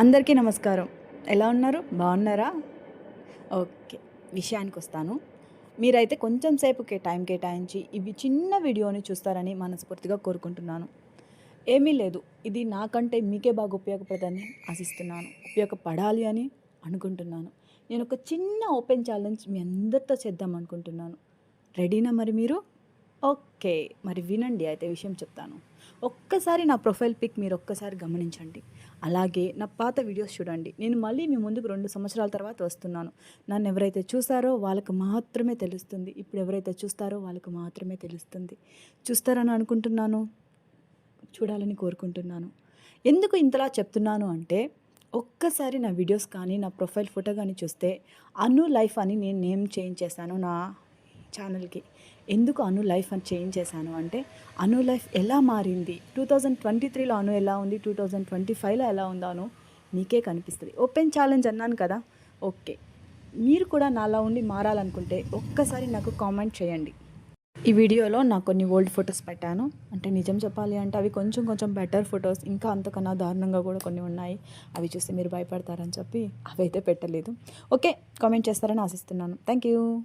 అందరికీ నమస్కారం. ఎలా ఉన్నారు? బాగున్నారా? ఓకే విషయానికి వస్తాను మీరైతే కొంచెం సేపు కే టైం కేటాయించి ఇవి చిన్న వీడియోని చూస్తారని మనస్ఫూర్తిగా కోరుకుంటున్నాను. ఏమీ లేదు ఇది నాకంటే మీకే బాగా ఉపయోగపడదని ఆశిస్తున్నాను. ఉపయోగపడాలి అని అనుకుంటున్నాను. నేను ఒక చిన్న ఓపెన్ ఛాలెంజ్ మీ అందరితో చేద్దాం అనుకుంటున్నాను రెడీనా మరి మీరు? ఓకే మరి వినండి అయితే విషయం చెప్తాను. ఒక్కసారి నా ప్రొఫైల్ పిక్ మీరు ఒక్కసారి గమనించండి. అలాగే నా పాత వీడియోస్ చూడండి. నేను మళ్ళీ మీ ముందుకు రెండు సంవత్సరాల తర్వాత వస్తున్నాను. నన్ను ఎవరైతే చూసారో వాళ్ళకు మాత్రమే తెలుస్తుంది. ఇప్పుడు ఎవరైతే చూస్తారో వాళ్ళకు మాత్రమే తెలుస్తుంది. చూస్తారని అనుకుంటున్నాను? చూడాలని కోరుకుంటున్నాను. ఎందుకు ఇంతలా చెప్తున్నాను అంటే ఒక్కసారి నా వీడియోస్ కానీ నా ప్రొఫైల్ ఫోటో కానీ చూస్తే అను లైఫ్ అని నేను నేమ్ చేంజ్ చేశాను. నా ఛానల్కి. ఎందుకు అను లైఫ్ అని చేంజ్ చేశాను అంటే అను లైఫ్ ఎలా మారింది? టూ థౌజండ్ ట్వంటీ త్రీలో అను ఎలా ఉంది? టూ థౌజండ్ ట్వంటీ ఫైవ్లో ఎలా ఉందో అను మీకే కనిపిస్తుంది. ఓపెన్ ఛాలెంజ్ అన్నాను కదా? ఓకే. మీరు కూడా నాలా ఉండి మారాలనుకుంటే ఒక్కసారి నాకు కామెంట్ చేయండి. ఈ వీడియోలో నా కొన్ని ఓల్డ్ ఫొటోస్ పెట్టాను. అంటే నిజం చెప్పాలి అంటే అవి కొంచెం కొంచెం బెటర్ ఫొటోస్. ఇంకా అంతకన్నా దారుణంగా కూడా కొన్ని ఉన్నాయి. అవి చూస్తే మీరు భయపడతారని చెప్పి అవైతే పెట్టలేదు. ఓకే. కామెంట్ చేస్తారని ఆశిస్తున్నాను. Thank you.